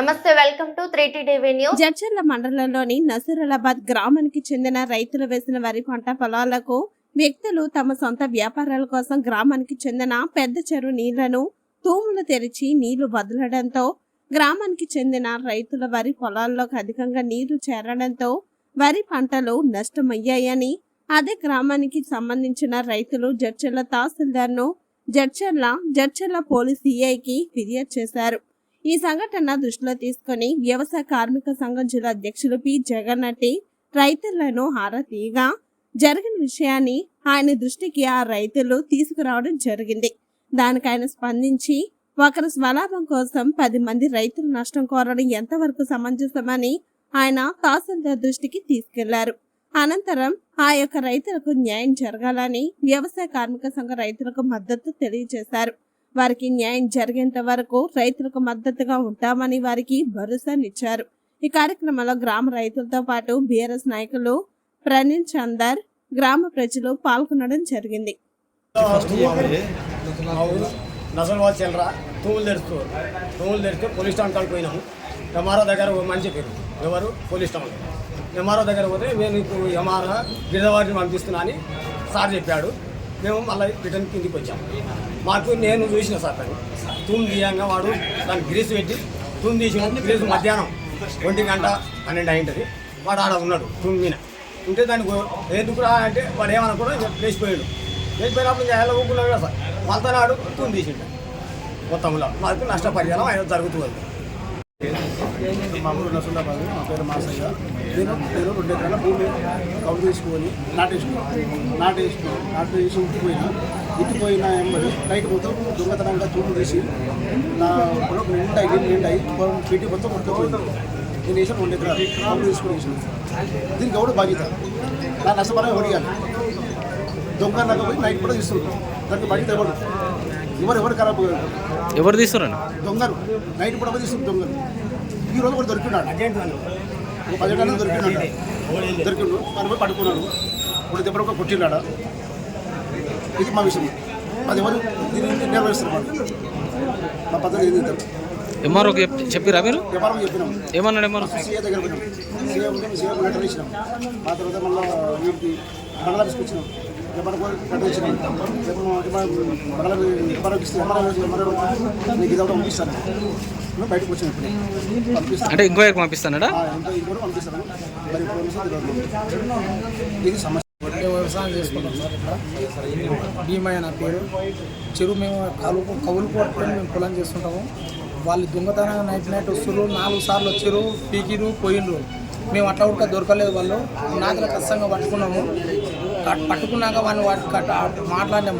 నమస్తే welcome to three TV news. Jadcherla మండలంలోని నసరులాబాద్ గ్రామానికి చెందిన రైతులు వేసిన వరి పంట పొలాలకు వ్యక్తులు తమ సొంత వ్యాపారాల కోసం గ్రామానికి చెందిన పెద్ద చెరువు నీళ్ళను తూములు తెరిచి నీళ్ళు వదలడంతో గ్రామానికి చెందిన రైతుల వరి పొలాల్లోకి అధికంగా నీరు చేరడంతో వరి పంటలు నష్టమయ్యాయని అదే గ్రామానికి సంబంధించిన రైతులు జడ్చర్ల తహసీల్దార్ను జడ్చర్ల జడ్చర్ల పోలీస్ సిఐకి ఫిర్యాదు చేశారు. ఈ సంఘటన దృష్టిలో తీసుకుని వ్యవసాయ కార్మిక సంఘం జిల్లా అధ్యక్షులు పి. జగన్నట్టి రైతులను ఆరా జరిగిన విషయాన్ని ఆయన దృష్టికి ఆ రైతులు తీసుకురావడం జరిగింది. దానికి ఆయన స్పందించి ఒకరి స్వలాభం కోసం పది మంది రైతులు నష్టం కోరడం ఎంతవరకు సమంజసమని ఆయన తహసీల్దార్ దృష్టికి తీసుకెళ్ళారు. అనంతరం ఆ యొక్క రైతులకు న్యాయం జరగాలని వ్యవసాయ కార్మిక సంఘ రైతులకు మద్దతు తెలియజేశారు. వారికి న్యాయం జరిగేంత వరకు రైతులకు మద్దతుగా ఉంటామని వారికి భరోసానిచ్చారు. ఈ కార్యక్రమంలో గ్రామ రైతులతో పాటు బీఆర్ఎస్ నాయకులు ప్రనీల్ చందర్ గ్రామ ప్రజలు పాల్గొనడం జరిగింది. చెల్లరా తూములు తెరుస్తూ తూములు తెరిస్తే పోలీస్ స్టేషన్ కాడికి పోయినాము. ఎంఆర్ఓ దగ్గర మంచి మనిషి ఎవరు? పోలీస్ స్టేషన్ ఎంఆర్ఓ దగ్గర పోతే నేను ఇప్పుడు ఎంఆర్ఓ గిరిజవారిని పంపిస్తున్నా అని సార్ చెప్పాడు. మేము మళ్ళీ రిటర్న్ కిందికి వచ్చాము మాకు నేను చూసిన సార్ దాన్ని. తూము తీయంగా వాడు దాన్ని గ్రీస్ పెట్టి తుమ్ తీసి గ్రీస్ మధ్యాహ్నం ఒంటి గంట పన్నెండు అయింటది. వాడు ఆడ ఉన్నాడు తూమ్ మీద. ఉంటే దానికి ఎందుకు రా అంటే వాడు ఏమనుకున్నా లేచిపోయాడు. లేచిపోయినప్పుడు ఎలా ఊపుకున్నాడు కదా సార్. నాడు తూము తీసిండు. మొత్తంలో మాకు నష్టపరిహారం ఆయన జరుగుతుంది. మా ఊరు నసులాబాద్ మా పేరు మాసయ్య నేను నేను రెండు ఎకరాల భూమి కౌలు తీసుకొని నాటేసుకున్నాను నాటేసుకున్నాను నాటు వేసి ఉట్టిపోయినా ఉట్టిపోయిన ఎంబడి నైట్ మొత్తం దొంగతనంగా చూపు తీసి నా పొలం నిండాయి నిండాయి పొలం పెట్టి మొత్తం కొట్టుకుపోయింది నేను వేసిన రెండు ఎకరాలు కౌలు తీసుకొని వేసిన దీనికి ఎవడు బాధ్యత నా నష్టపరం ఎవరియాలి దొంగ నాకు పోయి నైట్ కూడా తీసుకుంటాం దానికి బాధ్యత ఎవరు? ఎవరు ఎవరు ఖరాబ్ ఎవరు తీస్తారండి దొంగలు. నైట్ కూడా తీసుకుంటారు దొంగలు. ఈ రోజు కూడా దొరికినాడు ఒక పదిహేను దొరికినాడు దొరికిండు తను పోయి పడుకున్నాడు ఇప్పుడు దెబ్బలు కూడా కొట్టినాడు ఇది మా విషయం. అది ఎవరు? దీన్ని నెరవేరుస్తారు వాళ్ళు. మా పద్ధతి ఏంది ఇద్దరు ఎంఆర్ఓ చెప్పిరా మీరు? వ్యాపారం చెప్పినాం. ఏమన్నాడు ఎంఆర్ఓ? సీఏ దగ్గర పోయినాం. సీఏ ఉంటే సీఏ లెటర్ ఇచ్చినాం. ఆ తర్వాత మళ్ళీ బంగ్లా తీసుకొచ్చినాం. బయటకు అంటే ఇంకో పంపిస్తానడా? పంపిస్తాను ఇది సమస్య వ్యవసాయం చేసుకుంటాం సార్ ఇక్కడ భీమయ్య నా పేరు చెరువు మేము కలుపు కవులు పట్టుకొని మేము పొలం చేసుకుంటాము వాళ్ళు దొంగతనంగా నైట్ నైట్ వస్తున్నారు నాలుగు సార్లు వచ్చారు పీకిరు పోయినరు మేము అట్లా కూడా దొరకలేదు వాళ్ళు నాగల కష్టంగా పట్టుకున్నాము పట్టుకున్నాక వాడిని వాడి కట్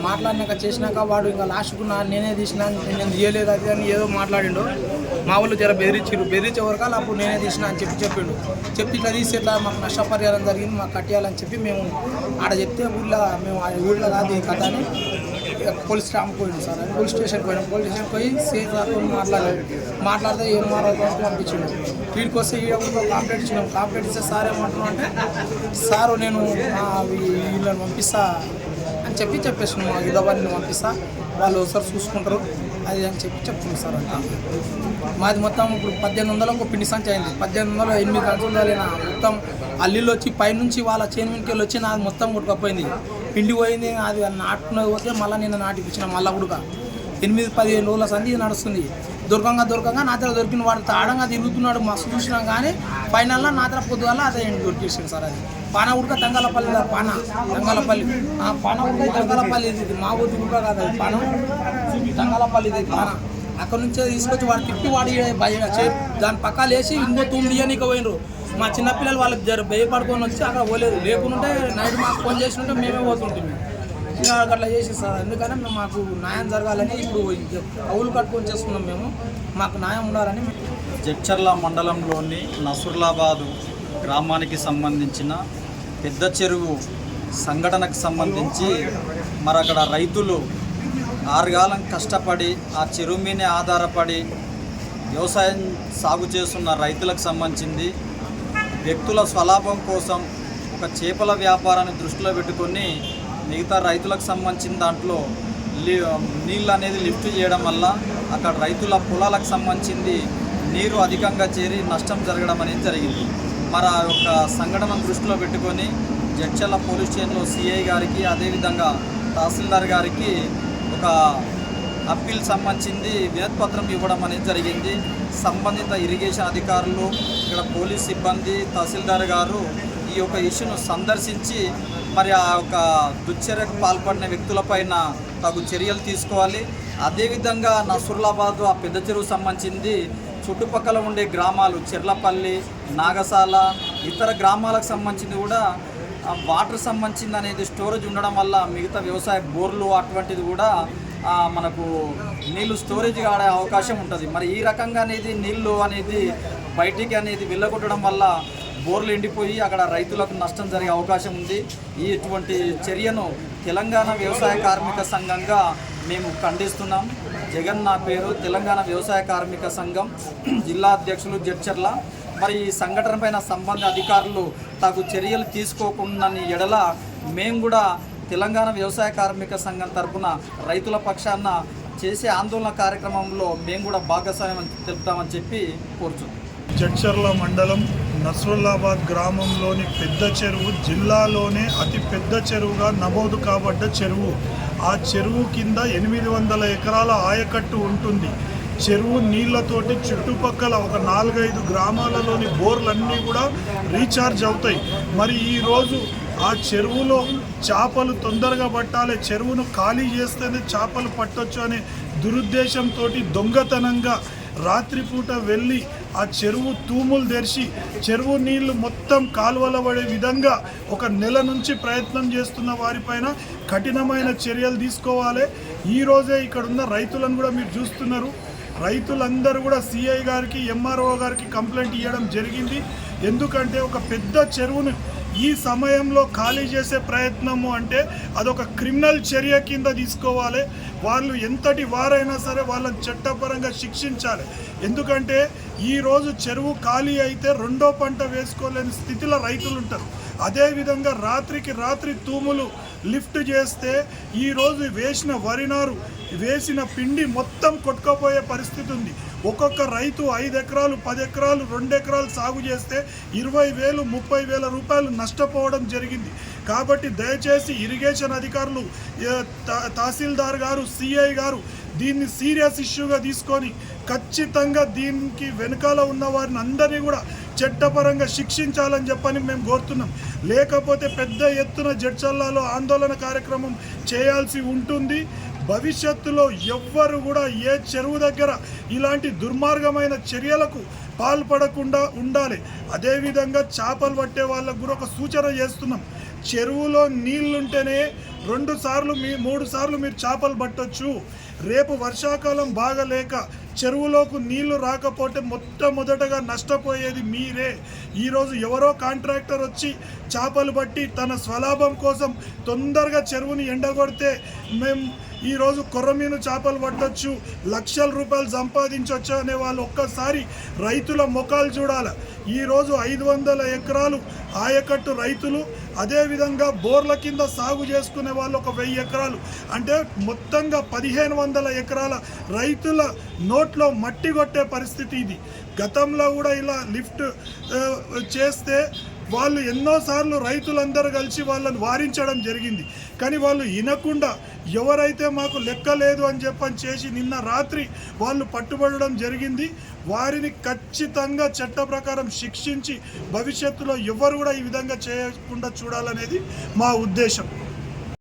మాట్లాడినాక చేసినాక వాడు ఇంకా లాస్ట్కు నా నేనే తీసినా నేను తీయలేదు అది అని ఏదో మాట్లాడిండు. మా వాళ్ళు జర బెదిరించారు బెదిరించే వరకు అప్పుడు నేనే తీసిన అని చెప్పి చెప్పిండు. చెప్పి ఇట్లా తీసి ఇట్లా మాకు నష్టపరిహారం జరిగింది మాకు కట్టేయాలని చెప్పి మేము ఆడ చెప్తే ఊళ్ళో మేము ఆ ఊళ్ళో కాదు కథ అని పోలీస్ స్టాంప్ పోయినాం సార్. పోలీస్ స్టేషన్ పోయినాం. పోలీస్ స్టేషన్ పోయి సేఫ్ రాకుండా మాట్లాడితే ఏం మాట్లాడుతూ పంపించిండు. వీడికి వస్తే ఈడ కాంప్లైంట్ ఇచ్చినాం. కాంప్లైంట్ ఇస్తే సార్ ఏమంటున్నాం అంటే సారు నేను వీళ్ళని పంపిస్తా అని చెప్పి చెప్పేసినాం మా గిద్దవారిని పంపిస్తా. వాళ్ళు ఒకసారి చూసుకుంటారు. అది అని చెప్పి చెప్తున్నాం సార్ అంట మాది మొత్తం ఇప్పుడు పద్దెనిమిది వందలకు పిండి సంచి అయింది. పద్దెనిమిది వందల ఎనిమిది సంచులు మొత్తం అల్లిలో వచ్చి పైనుంచి వాళ్ళ చేను వెనుకలు వచ్చి నాది మొత్తం కొట్టుకపోయింది. పిండి పోయింది అది నాటున పోతే మళ్ళీ నేను నాటిపించిన మళ్ళా ఉడక. ఎనిమిది పదిహేను రోజుల సంధి నడుస్తుంది. దొరకంగా దొరకంగా నా దగ్గర దొరికిన వాడు తాడంగా తిరుగుతున్నాడు మస్తు చూసినాం కానీ ఫైనల్లో నా దగ్గర పొద్దుగల అదే దొరికేసింది సార్ అది. పాన ఉడక తంగలపల్లి పాన. తంగలపల్లి. పాన ఉడక తంగలపల్లి ఇది మా ఊరి ఉడక కాదు అది పాన. తంగలపల్లి ఇది పాన. అక్కడ నుంచే తీసుకొచ్చి వాడు తిప్పి వాడి చే- దాని పక్కలు వేసి ఇంకో తొమ్మిది ఇయ్యనీకి పోయినరు మా చిన్నపిల్లలు వాళ్ళకి జర భయపడుకొని వచ్చి అక్కడ పోలేదు. లేకుంటే నైట్ మాకు ఫోన్ చేసి ఉంటే మేమే పోతుంటాం ఇంకా అట్లా చేసి సార్ మేము మాకు న్యాయం జరగాలని ఇప్పుడు కౌలు కట్టుకొని చేసుకున్నాం మేము. మాకు న్యాయం ఉండాలని మేము జడ్చర్ల మండలంలోని నసుర్లాబాదు గ్రామానికి సంబంధించిన పెద్ద చెరువు సంఘటనకు సంబంధించి మరి అక్కడ రైతులు ఆరుగాలం కష్టపడి ఆ చెరువు మీదే ఆధారపడి వ్యవసాయం సాగు చేస్తున్న రైతులకు సంబంధించింది. వ్యక్తుల స్వలాభం కోసం ఒక చేపల వ్యాపారాన్ని దృష్టిలో పెట్టుకొని మిగతా రైతులకు సంబంధించిన దాంట్లో లి- నీళ్ళు అనేది లిఫ్ట్ చేయడం వల్ల అక్కడ రైతుల పొలాలకు సంబంధించింది నీరు అధికంగా చేరి నష్టం జరగడం అనేది జరిగింది. మరి ఆ యొక్క సంఘటనను దృష్టిలో పెట్టుకొని జడ్చల్ల పోలీస్ స్టేషన్లో సిఐ గారికి అదేవిధంగా తహసీల్దార్ గారికి ఒక అప్పీల్ సంబంధించింది వినతిపత్రం ఇవ్వడం అనేది జరిగింది. సంబంధిత ఇరిగేషన్ అధికారులు ఇక్కడ పోలీస్ సిబ్బంది తహసీల్దార్ గారు ఈ యొక్క ఇష్యూను సందర్శించి మరి ఆ యొక్క దుశ్చర్యకు పాల్పడిన వ్యక్తులపైన తగు చర్యలు తీసుకోవాలి. అదేవిధంగా నసుర్లాబాద్ ఆ పెద్ద చెరువు సంబంధించింది చుట్టుపక్కల ఉండే గ్రామాలు చెర్లపల్లి నాగసాల ఇతర గ్రామాలకు సంబంధించింది కూడా వాటర్ సంబంధించింది అనేది స్టోరేజ్ ఉండడం వల్ల మిగతా వ్యవసాయ బోర్లు అటువంటిది కూడా మనకు నీళ్ళు స్టోరేజ్ ఆడే అవకాశం ఉంటుంది. మరి ఈ రకంగా అనేది నీళ్ళు అనేది బయటికి అనేది వెళ్ళగొట్టడం వల్ల బోర్లు ఎండిపోయి అక్కడ రైతులకు నష్టం జరిగే అవకాశం ఉంది. ఈ ఇటువంటి చర్యను తెలంగాణ వ్యవసాయ కార్మిక సంఘంగా మేము ఖండిస్తున్నాం. జగన్ నా పేరు తెలంగాణ వ్యవసాయ కార్మిక సంఘం జిల్లా అధ్యక్షులు జడ్చర్ల. మరి ఈ సంఘటన పైన సంబంధ అధికారులు తగు చర్యలు తీసుకోకుండా ఎడల మేము కూడా తెలంగాణ వ్యవసాయ కార్మిక సంఘం తరపున రైతుల పక్షాన చేసే ఆందోళన కార్యక్రమంలో మేము కూడా భాగస్వామ్యం తెలుపుతామని చెప్పి కోరుచున్నాం. జడ్చర్ల మండలం నస్రుల్లాబాద్ గ్రామంలోని పెద్ద చెరువు జిల్లాలోనే అతి పెద్ద చెరువుగా నమోదు కాబడ్డ చెరువు. ఆ చెరువు కింద ఎనిమిది వందల ఎకరాల ఆయకట్టు ఉంటుంది. చెరువు నీళ్ళతోటి చుట్టుపక్కల ఒక నాలుగైదు గ్రామాలలోని బోర్లన్నీ కూడా రీఛార్జ్ అవుతాయి. మరి ఈరోజు ఆ చెరువులో చేపలు తొందరగా పట్టాలి చెరువును ఖాళీ చేస్తేనే చేపలు పట్టొచ్చు అనే దురుద్దేశంతో దొంగతనంగా రాత్రిపూట వెళ్ళి ఆ చెరువు తూములు తెరిచి చెరువు నీళ్ళు మొత్తం కాలువల పడే విధంగా ఒక నెల నుంచి ప్రయత్నం చేస్తున్న వారిపైన కఠినమైన చర్యలు తీసుకోవాలి. ఈరోజే ఇక్కడ ఉన్న రైతులను కూడా మీరు చూస్తున్నారు. రైతులందరూ కూడా సిఐ గారికి ఎంఆర్ఓ గారికి కంప్లైంట్ ఇవ్వడం జరిగింది. ఎందుకంటే ఒక పెద్ద చెరువును ఈ సమయంలో ఖాళీ చేసే ప్రయత్నము అంటే అదొక క్రిమినల్ చర్య కింద తీసుకోవాలి. వాళ్ళు ఎంతటి వారైనా సరే వాళ్ళని చట్టపరంగా శిక్షించాలి. ఎందుకంటే ఈరోజు చెరువు ఖాళీ అయితే రెండో పంట వేసుకోలేని స్థితిలో రైతులు ఉంటారు. అదేవిధంగా రాత్రికి రాత్రి తూములు లిఫ్ట్ చేస్తే ఈరోజు వేసిన వరినారు వేసిన పిండి మొత్తం కొట్టుకుపోయే పరిస్థితి ఉంది. ఒక్కొక్క రైతు ఐదు ఎకరాలు పది ఎకరాలు రెండు ఎకరాలు సాగు చేస్తే ఇరవై వేలు ముప్పై వేల రూపాయలు నష్టపోవడం జరిగింది. కాబట్టి దయచేసి ఇరిగేషన్ అధికారులు తా- తహసీల్దార్ గారు సిఐ గారు దీన్ని సీరియస్ ఇష్యూగా తీసుకొని ఖచ్చితంగా దీనికి వెనకాల ఉన్న వారిని అందరినీ కూడా చట్టపరంగా శిక్షించాలని చెప్పని మేము కోరుతున్నాం. లేకపోతే పెద్ద ఎత్తున జడ్చల్లాలో ఆందోళన కార్యక్రమం చేయాల్సి ఉంటుంది. భవిష్యత్తులో ఎవ్వరు కూడా ఏ చెరువు దగ్గర ఇలాంటి దుర్మార్గమైన చర్యలకు పాల్పడకుండా ఉండాలి. అదేవిధంగా చేపలు పట్టే వాళ్ళకు కూడా ఒక సూచన చేస్తున్నాం. చెరువులో నీళ్ళుంటేనే రెండు సార్లు మీ మూడు సార్లు మీరు చేపలు పట్టొచ్చు. రేపు వర్షాకాలం బాగలేక చెరువులోకి నీళ్ళు రాకపోతే మొట్టమొదటగా నష్టపోయేది మీరే. ఈరోజు ఎవరో కాంట్రాక్టర్ వచ్చి చేపలు పట్టి తన స్వలాభం కోసం తొందరగా చెరువుని ఎండగొడితే మేము ఈరోజు కొర్రమీను చేపలు పట్టొచ్చు లక్షల రూపాయలు సంపాదించవచ్చు అనే వాళ్ళు ఒక్కసారి రైతుల ముఖాలు చూడాలి. ఈరోజు ఐదు వందల ఎకరాలు ఆయకట్టు రైతులు అదేవిధంగా బోర్ల కింద సాగు చేసుకునే వాళ్ళు ఒక వెయ్యి ఎకరాలు. అంటే మొత్తంగా పదిహేను వందల ఎకరాల రైతుల నోట్లో మట్టి కొట్టే పరిస్థితి ఇది. గతంలో కూడా ఇలా లిఫ్ట్ చేస్తే వాళ్ళు ఎన్నోసార్లు రైతులందరూ కలిసి వాళ్ళని వారించడం జరిగింది. కానీ వాళ్ళు వినకుండా ఎవరైతే మాకు లెక్క లేదు అని చెప్పని చేసి నిన్న రాత్రి వాళ్ళు పట్టుబడడం జరిగింది. వారిని ఖచ్చితంగా చట్ట ప్రకారం శిక్షించి భవిష్యత్తులో ఎవరు కూడా ఈ విధంగా చేయకుండా చూడాలనేది మా ఉద్దేశం.